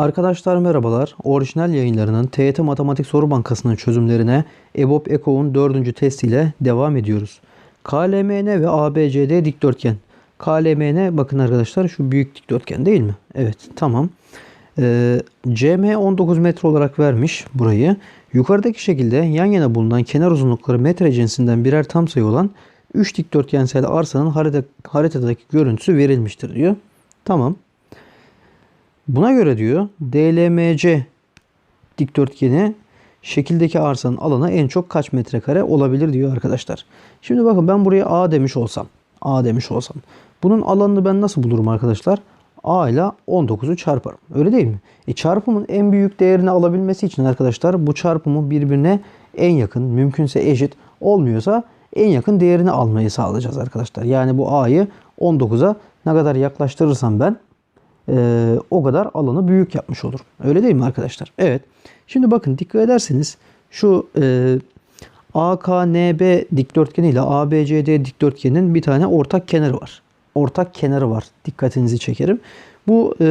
Arkadaşlar merhabalar. Orijinal yayınlarının TYT Matematik Soru Bankası'nın çözümlerine EBOB EKO'nun dördüncü testiyle devam ediyoruz. KLMN ve ABCD dikdörtgen. KLMN bakın arkadaşlar şu büyük dikdörtgen değil mi? Evet tamam. Ee, CM 19 metre olarak vermiş burayı. Yukarıdaki şekilde yan yana bulunan kenar uzunlukları metre cinsinden birer tam sayı olan 3 dikdörtgensel arsanın harita, haritadaki görüntüsü verilmiştir diyor. Tamam. Buna göre diyor DLMC dikdörtgeni şekildeki arsanın alanı en çok kaç metrekare olabilir diyor arkadaşlar. Şimdi bakın ben buraya A demiş olsam. A demiş olsam. Bunun alanını ben nasıl bulurum arkadaşlar? A ile 19'u çarparım. Öyle değil mi? E çarpımın en büyük değerini alabilmesi için arkadaşlar bu çarpımı birbirine en yakın, mümkünse eşit, olmuyorsa en yakın değerini almayı sağlayacağız arkadaşlar. Yani bu A'yı 19'a ne kadar yaklaştırırsam ben e, o kadar alanı büyük yapmış olurum. Öyle değil mi arkadaşlar? Evet. Şimdi bakın dikkat ederseniz şu e, AKNB dikdörtgeni ile ABCD dikdörtgeninin bir tane ortak kenarı var. Ortak kenarı var. Dikkatinizi çekerim. Bu e,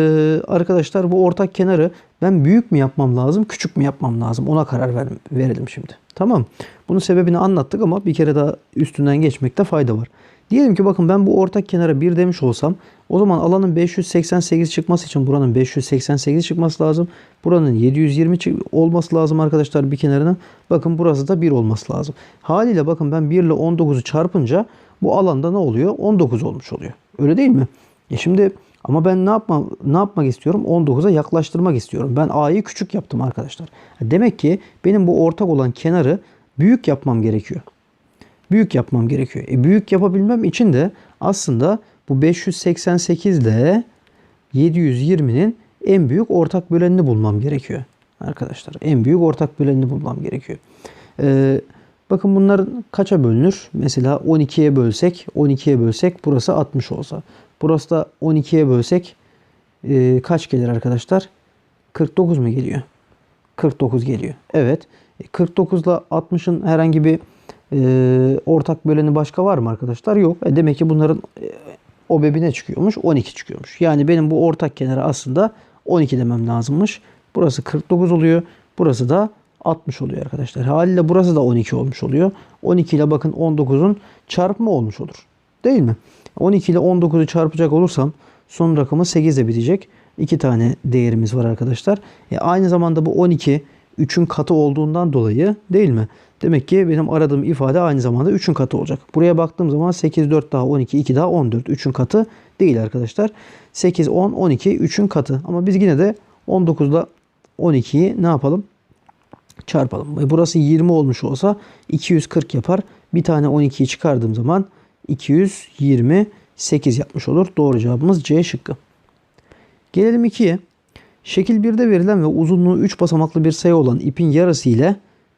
arkadaşlar bu ortak kenarı ben büyük mü yapmam lazım, küçük mü yapmam lazım? Ona karar ver, verelim şimdi. Tamam. Bunun sebebini anlattık ama bir kere daha üstünden geçmekte fayda var. Diyelim ki bakın ben bu ortak kenara 1 demiş olsam o zaman alanın 588 çıkması için buranın 588 çıkması lazım. Buranın 720 olması lazım arkadaşlar bir kenarına. Bakın burası da 1 olması lazım. Haliyle bakın ben 1 ile 19'u çarpınca bu alanda ne oluyor? 19 olmuş oluyor. Öyle değil mi? E şimdi ama ben ne yapma ne yapmak istiyorum? 19'a yaklaştırmak istiyorum. Ben A'yı küçük yaptım arkadaşlar. Demek ki benim bu ortak olan kenarı büyük yapmam gerekiyor. Büyük yapmam gerekiyor. E büyük yapabilmem için de aslında bu 588 ile 720'nin en büyük ortak bölenini bulmam gerekiyor. Arkadaşlar en büyük ortak bölenini bulmam gerekiyor. Ee, bakın bunların kaça bölünür? Mesela 12'ye bölsek 12'ye bölsek burası 60 olsa. Burası da 12'ye bölsek e, kaç gelir arkadaşlar? 49 mu geliyor? 49 geliyor. Evet. 49 ile 60'ın herhangi bir e, ortak böleni başka var mı arkadaşlar? Yok. E, demek ki bunların e, OBEB'i ne çıkıyormuş? 12 çıkıyormuş. Yani benim bu ortak kenarı aslında 12 demem lazımmış. Burası 49 oluyor. Burası da 60 oluyor arkadaşlar. Haliyle burası da 12 olmuş oluyor. 12 ile bakın 19'un çarpımı olmuş olur. Değil mi? 12 ile 19'u çarpacak olursam son rakamı 8 ile bitecek. İki tane değerimiz var arkadaşlar. E aynı zamanda bu 12 3'ün katı olduğundan dolayı değil mi? Demek ki benim aradığım ifade aynı zamanda 3'ün katı olacak. Buraya baktığım zaman 8, 4 daha 12, 2 daha 14. 3'ün katı değil arkadaşlar. 8, 10, 12 3'ün katı. Ama biz yine de 19 ile 12'yi ne yapalım? Çarpalım. Burası 20 olmuş olsa 240 yapar. Bir tane 12'yi çıkardığım zaman 228 yapmış olur. Doğru cevabımız C şıkkı. Gelelim 2'ye. Şekil 1'de verilen ve uzunluğu 3 basamaklı bir sayı olan ipin yarısı ile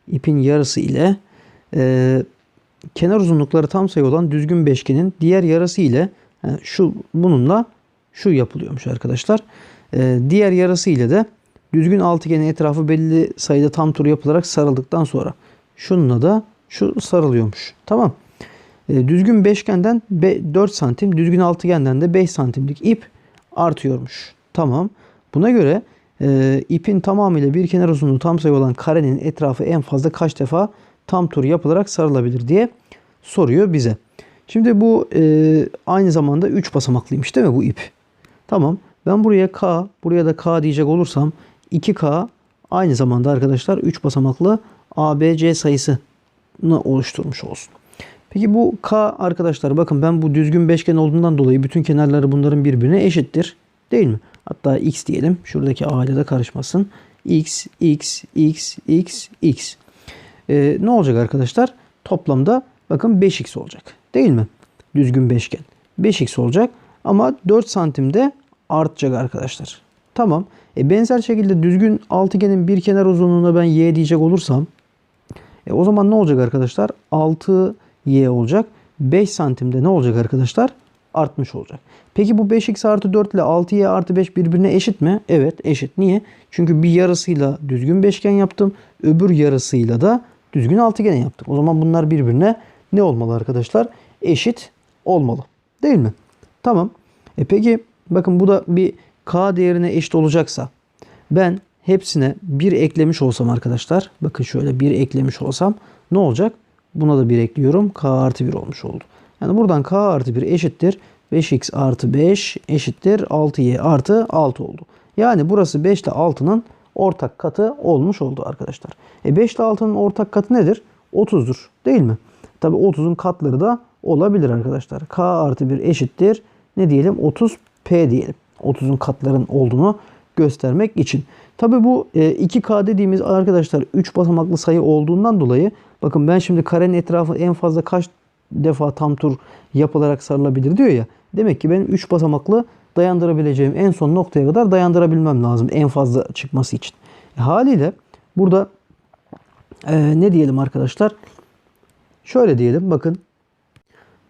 ipin yarısı ile e, kenar uzunlukları tam sayı olan düzgün beşgenin diğer yarısı ile yani şu bununla şu yapılıyormuş arkadaşlar. E, diğer yarısı ile de düzgün altıgenin etrafı belli sayıda tam tur yapılarak sarıldıktan sonra şununla da şu sarılıyormuş. Tamam. E, düzgün beşgenden 4 santim, düzgün altıgenden de 5 santimlik ip artıyormuş. Tamam. Buna göre e, ipin tamamıyla bir kenar uzunluğu tam sayı olan karenin etrafı en fazla kaç defa tam tur yapılarak sarılabilir diye soruyor bize. Şimdi bu e, aynı zamanda 3 basamaklıymış değil mi bu ip? Tamam. Ben buraya K, buraya da K diyecek olursam 2K aynı zamanda arkadaşlar 3 basamaklı ABC sayısını oluşturmuş olsun. Peki bu K arkadaşlar bakın ben bu düzgün beşgen olduğundan dolayı bütün kenarları bunların birbirine eşittir. Değil mi? Hatta x diyelim. Şuradaki a ile de karışmasın. x, x, x, x, x. Ee, ne olacak arkadaşlar? Toplamda bakın 5x olacak. Değil mi? Düzgün beşgen. 5x olacak ama 4 santimde artacak arkadaşlar. Tamam. E benzer şekilde düzgün altıgenin bir kenar uzunluğuna ben y diyecek olursam e o zaman ne olacak arkadaşlar? 6y olacak. 5 santimde ne olacak arkadaşlar? Artmış olacak. Peki bu 5x artı 4 ile 6y artı 5 birbirine eşit mi? Evet eşit. Niye? Çünkü bir yarısıyla düzgün beşgen yaptım. Öbür yarısıyla da düzgün altıgen yaptım. O zaman bunlar birbirine ne olmalı arkadaşlar? Eşit olmalı. Değil mi? Tamam. E peki bakın bu da bir k değerine eşit olacaksa Ben hepsine bir eklemiş olsam arkadaşlar. Bakın şöyle bir eklemiş olsam ne olacak? Buna da bir ekliyorum. K artı 1 olmuş oldu. Yani buradan K artı 1 eşittir. 5x artı 5 eşittir 6y artı 6 oldu. Yani burası 5 ile 6'nın ortak katı olmuş oldu arkadaşlar. E 5 ile 6'nın ortak katı nedir? 30'dur değil mi? Tabi 30'un katları da olabilir arkadaşlar. K artı 1 eşittir. Ne diyelim? 30P diyelim. 30'un katların olduğunu göstermek için. Tabi bu e, 2K dediğimiz arkadaşlar 3 basamaklı sayı olduğundan dolayı bakın ben şimdi karenin etrafı en fazla kaç defa tam tur yapılarak sarılabilir diyor ya. Demek ki benim 3 basamaklı dayandırabileceğim en son noktaya kadar dayandırabilmem lazım en fazla çıkması için. E, haliyle burada e, ne diyelim arkadaşlar? Şöyle diyelim bakın.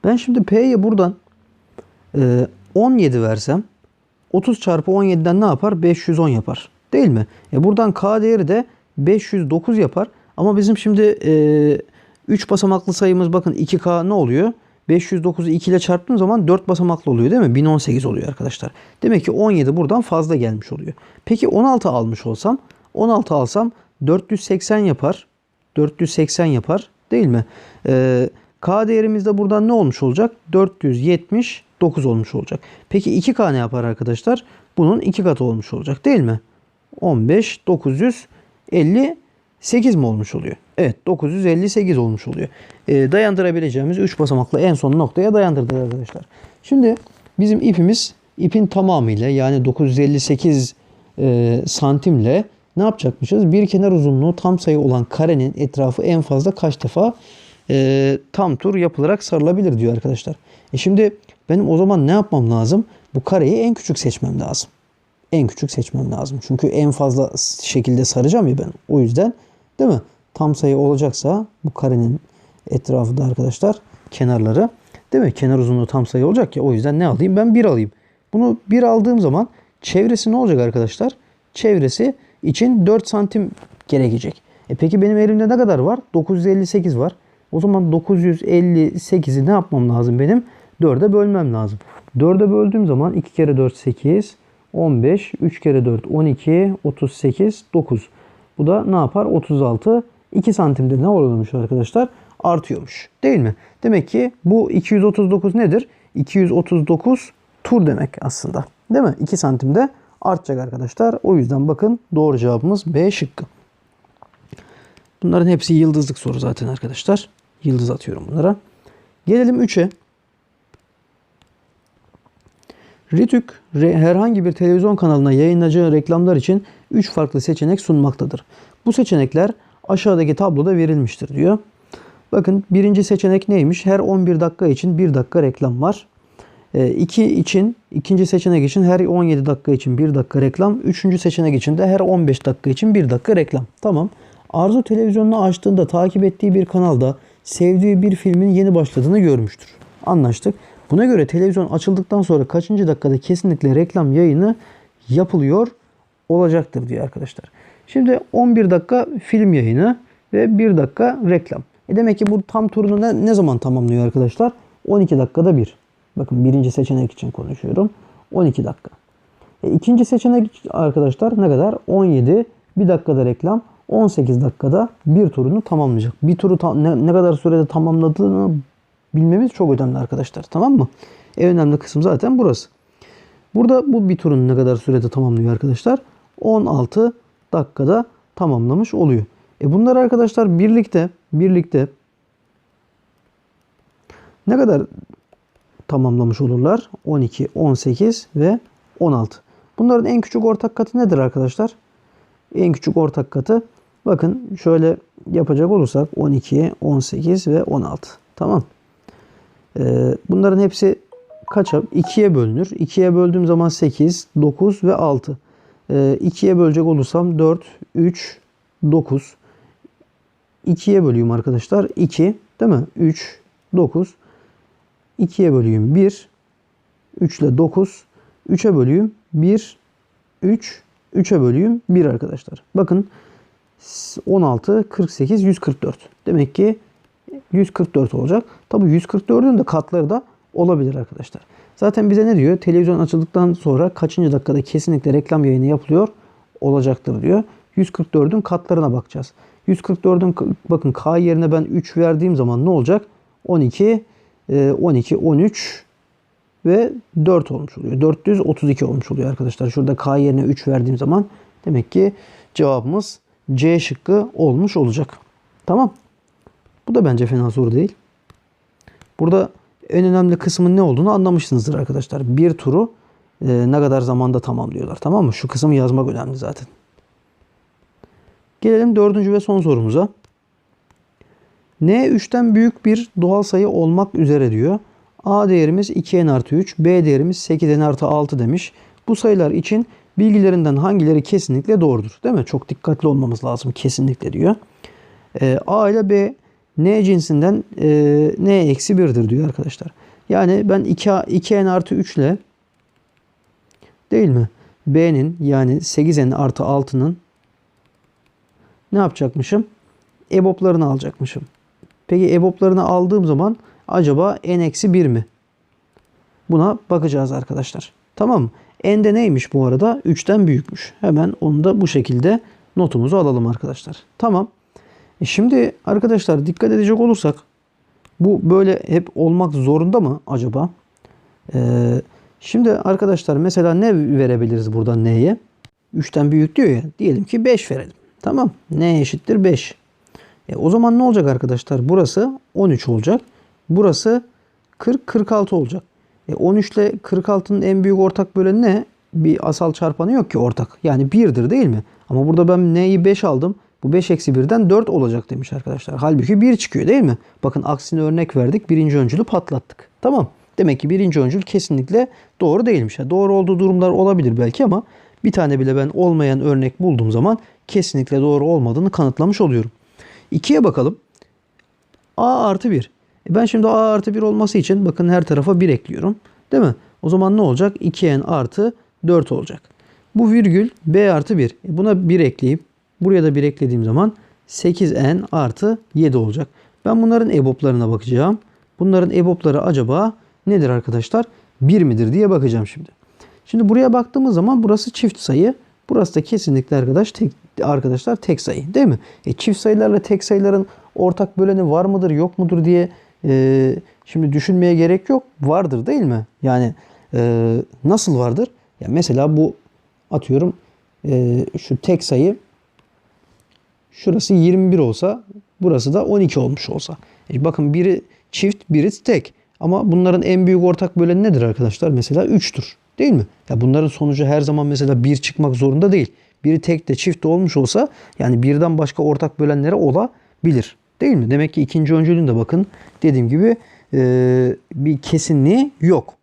Ben şimdi P'ye buradan e, 17 versem 30 çarpı 17'den ne yapar? 510 yapar. Değil mi? E buradan K değeri de 509 yapar. Ama bizim şimdi e, 3 basamaklı sayımız bakın 2K ne oluyor? 509'u 2 ile çarptığım zaman 4 basamaklı oluyor değil mi? 1018 oluyor arkadaşlar. Demek ki 17 buradan fazla gelmiş oluyor. Peki 16 almış olsam 16 alsam 480 yapar. 480 yapar değil mi? Ee, K değerimiz de buradan ne olmuş olacak? 479 olmuş olacak. Peki 2K ne yapar arkadaşlar? Bunun 2 katı olmuş olacak değil mi? 15 958 mi olmuş oluyor? Evet 958 olmuş oluyor. Ee, dayandırabileceğimiz 3 basamaklı en son noktaya dayandırdık arkadaşlar. Şimdi bizim ipimiz ipin tamamıyla yani 958 e, santimle ne yapacakmışız? Bir kenar uzunluğu tam sayı olan karenin etrafı en fazla kaç defa e, tam tur yapılarak sarılabilir diyor arkadaşlar. E şimdi benim o zaman ne yapmam lazım? Bu kareyi en küçük seçmem lazım. En küçük seçmem lazım. Çünkü en fazla şekilde saracağım ya ben. O yüzden değil mi? Tam sayı olacaksa bu karenin etrafı da arkadaşlar kenarları değil mi? Kenar uzunluğu tam sayı olacak ya. O yüzden ne alayım? Ben 1 alayım. Bunu 1 aldığım zaman çevresi ne olacak arkadaşlar? Çevresi için 4 santim gerekecek. E peki benim elimde ne kadar var? 958 var. O zaman 958'i ne yapmam lazım benim? 4'e bölmem lazım. 4'e böldüğüm zaman 2 kere 4 8, 15, 3 kere 4 12, 38, 9. Bu da ne yapar? 36. 2 santimde ne oluyormuş arkadaşlar? Artıyormuş. Değil mi? Demek ki bu 239 nedir? 239 tur demek aslında. Değil mi? 2 santimde artacak arkadaşlar. O yüzden bakın doğru cevabımız B şıkkı. Bunların hepsi yıldızlık soru zaten arkadaşlar. Yıldız atıyorum bunlara. Gelelim 3'e. Ritük herhangi bir televizyon kanalına yayınlayacağı reklamlar için 3 farklı seçenek sunmaktadır. Bu seçenekler aşağıdaki tabloda verilmiştir diyor. Bakın birinci seçenek neymiş? Her 11 dakika için 1 dakika reklam var. 2 e, için, ikinci seçenek için her 17 dakika için 1 dakika reklam. Üçüncü seçenek için de her 15 dakika için 1 dakika reklam. Tamam. Arzu televizyonunu açtığında takip ettiği bir kanalda sevdiği bir filmin yeni başladığını görmüştür. Anlaştık. Buna göre televizyon açıldıktan sonra kaçıncı dakikada kesinlikle reklam yayını yapılıyor olacaktır diyor arkadaşlar. Şimdi 11 dakika film yayını ve 1 dakika reklam. E demek ki bu tam turunu ne, ne zaman tamamlıyor arkadaşlar? 12 dakikada bir. Bakın birinci seçenek için konuşuyorum. 12 dakika. E, ikinci seçenek arkadaşlar ne kadar? 17. Bir dakikada reklam. 18 dakikada bir turunu tamamlayacak. Bir turu ta- ne, ne kadar sürede tamamladığını bilmemiz çok önemli arkadaşlar. Tamam mı? En önemli kısım zaten burası. Burada bu bir turun ne kadar sürede tamamlıyor arkadaşlar? 16 dakikada tamamlamış oluyor. E bunlar arkadaşlar birlikte birlikte ne kadar tamamlamış olurlar? 12, 18 ve 16. Bunların en küçük ortak katı nedir arkadaşlar? En küçük ortak katı bakın şöyle yapacak olursak 12, 18 ve 16. Tamam. Ee, bunların hepsi kaça? 2'ye bölünür. 2'ye böldüğüm zaman 8, 9 ve 6. Ee, 2'ye bölecek olursam 4, 3, 9. 2'ye bölüyüm arkadaşlar. 2 değil mi? 3, 9. 2'ye bölüyüm 1. 3 ile 9. 3'e bölüyüm 1, 3, 3'e bölüyüm 1 arkadaşlar. Bakın 16, 48, 144. Demek ki 144 olacak. Tabi 144'ün de katları da olabilir arkadaşlar. Zaten bize ne diyor? Televizyon açıldıktan sonra kaçıncı dakikada kesinlikle reklam yayını yapılıyor olacaktır diyor. 144'ün katlarına bakacağız. 144'ün k- bakın k yerine ben 3 verdiğim zaman ne olacak? 12, e, 12, 13 ve 4 olmuş oluyor. 432 olmuş oluyor arkadaşlar. Şurada k yerine 3 verdiğim zaman demek ki cevabımız C şıkkı olmuş olacak. Tamam. Bu da bence fena soru değil. Burada en önemli kısmın ne olduğunu anlamışsınızdır arkadaşlar. Bir turu e, ne kadar zamanda tamamlıyorlar. Tamam mı? Şu kısmı yazmak önemli zaten. Gelelim dördüncü ve son sorumuza. N 3'ten büyük bir doğal sayı olmak üzere diyor. A değerimiz 2n artı 3, B değerimiz 8n artı 6 demiş. Bu sayılar için bilgilerinden hangileri kesinlikle doğrudur? Değil mi? Çok dikkatli olmamız lazım kesinlikle diyor. E, A ile B N cinsinden e, N eksi 1'dir diyor arkadaşlar. Yani ben 2, 2n artı 3 ile değil mi? B'nin yani 8n artı 6'nın ne yapacakmışım? EBOB'larını alacakmışım. Peki EBOB'larını aldığım zaman acaba n eksi 1 mi? Buna bakacağız arkadaşlar. Tamam mı? N de neymiş bu arada? 3'ten büyükmüş. Hemen onu da bu şekilde notumuzu alalım arkadaşlar. Tamam. E şimdi arkadaşlar dikkat edecek olursak bu böyle hep olmak zorunda mı acaba? Ee, şimdi arkadaşlar mesela ne verebiliriz buradan n'ye? 3'ten büyük diyor ya. Diyelim ki 5 verelim. Tamam. n eşittir 5. E, o zaman ne olacak arkadaşlar? Burası 13 olacak. Burası 40 46 olacak. E, 13 ile 46'nın en büyük ortak böleni ne? Bir asal çarpanı yok ki ortak. Yani 1'dir değil mi? Ama burada ben n'yi 5 aldım. Bu 5 eksi 1'den 4 olacak demiş arkadaşlar. Halbuki 1 çıkıyor değil mi? Bakın aksine örnek verdik. Birinci öncülü patlattık. Tamam. Demek ki birinci öncül kesinlikle doğru değilmiş. Yani doğru olduğu durumlar olabilir belki ama bir tane bile ben olmayan örnek bulduğum zaman kesinlikle doğru olmadığını kanıtlamış oluyorum. 2'ye bakalım. A artı 1. E ben şimdi A artı 1 olması için bakın her tarafa 1 ekliyorum. Değil mi? O zaman ne olacak? 2n artı 4 olacak. Bu virgül B artı 1. E buna 1 ekleyip buraya da 1 eklediğim zaman 8n artı 7 olacak. Ben bunların EBOB'larına bakacağım. Bunların EBOB'ları acaba nedir arkadaşlar? 1 midir diye bakacağım şimdi. Şimdi buraya baktığımız zaman burası çift sayı. Burası da kesinlikle arkadaş tek, arkadaşlar tek sayı değil mi? E, çift sayılarla tek sayıların ortak böleni var mıdır yok mudur diye e, şimdi düşünmeye gerek yok. Vardır değil mi? Yani e, nasıl vardır? Ya mesela bu atıyorum e, şu tek sayı şurası 21 olsa burası da 12 olmuş olsa. E, bakın biri çift biri tek. Ama bunların en büyük ortak böleni nedir arkadaşlar? Mesela 3'tür. Değil mi? Ya bunların sonucu her zaman mesela 1 çıkmak zorunda değil. Biri tek de çift de olmuş olsa yani birden başka ortak bölenlere olabilir. Değil mi? Demek ki ikinci öncülün bakın dediğim gibi e, bir kesinliği yok.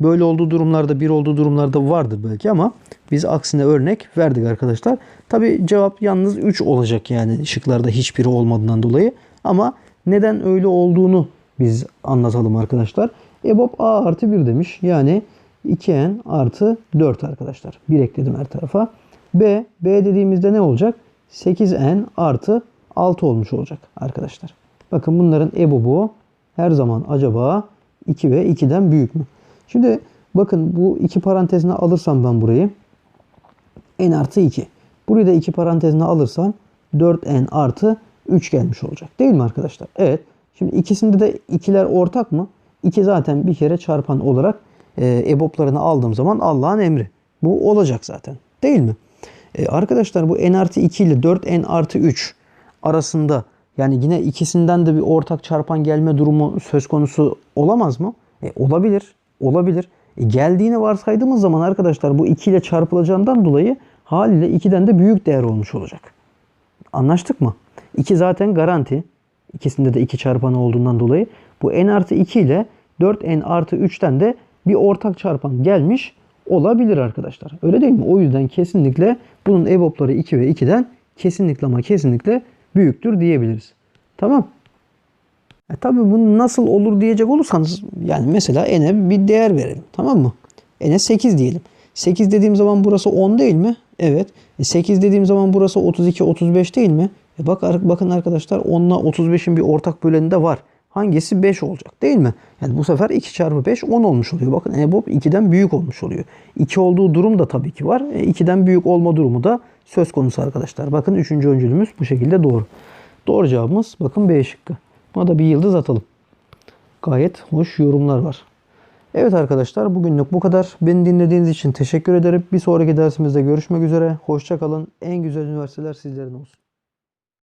Böyle olduğu durumlarda bir olduğu durumlarda vardır belki ama biz aksine örnek verdik arkadaşlar. Tabi cevap yalnız 3 olacak yani şıklarda hiçbiri olmadığından dolayı. Ama neden öyle olduğunu biz anlatalım arkadaşlar. EBOB A artı 1 demiş. Yani 2n artı 4 arkadaşlar. 1 ekledim her tarafa. B, B dediğimizde ne olacak? 8n artı 6 olmuş olacak arkadaşlar. Bakın bunların EBOB'u her zaman acaba 2 ve 2'den büyük mü? Şimdi bakın bu iki parantezine alırsam ben burayı n artı 2. Burayı da iki parantezine alırsam 4n artı 3 gelmiş olacak. Değil mi arkadaşlar? Evet. Şimdi ikisinde de ikiler ortak mı? 2 zaten bir kere çarpan olarak e, EBOB'larını aldığım zaman Allah'ın emri. Bu olacak zaten. Değil mi? E, arkadaşlar bu n artı 2 ile 4n artı 3 arasında yani yine ikisinden de bir ortak çarpan gelme durumu söz konusu olamaz mı? E, olabilir. Olabilir. E, geldiğini varsaydığımız zaman arkadaşlar bu 2 ile çarpılacağından dolayı haliyle 2'den de büyük değer olmuş olacak. Anlaştık mı? 2 zaten garanti. İkisinde de 2 çarpanı olduğundan dolayı. Bu n artı 2 ile 4n artı 3'ten de bir ortak çarpan gelmiş olabilir arkadaşlar. Öyle değil mi? O yüzden kesinlikle bunun EBOB'ları 2 ve 2'den kesinlikle ama kesinlikle büyüktür diyebiliriz. Tamam. E tabii bunu nasıl olur diyecek olursanız yani mesela n'e bir değer verelim. Tamam mı? n'e 8 diyelim. 8 dediğim zaman burası 10 değil mi? Evet. E 8 dediğim zaman burası 32 35 değil mi? E bak bakın arkadaşlar 10 ile 35'in bir ortak böleni de var. Hangisi 5 olacak değil mi? Yani bu sefer 2 çarpı 5 10 olmuş oluyor. Bakın EBOB 2'den büyük olmuş oluyor. 2 olduğu durum da tabii ki var. E, 2'den büyük olma durumu da söz konusu arkadaşlar. Bakın 3. öncülümüz bu şekilde doğru. Doğru cevabımız bakın B şıkkı. Buna da bir yıldız atalım. Gayet hoş yorumlar var. Evet arkadaşlar bugünlük bu kadar. Beni dinlediğiniz için teşekkür ederim. Bir sonraki dersimizde görüşmek üzere. Hoşça kalın. En güzel üniversiteler sizlerin olsun.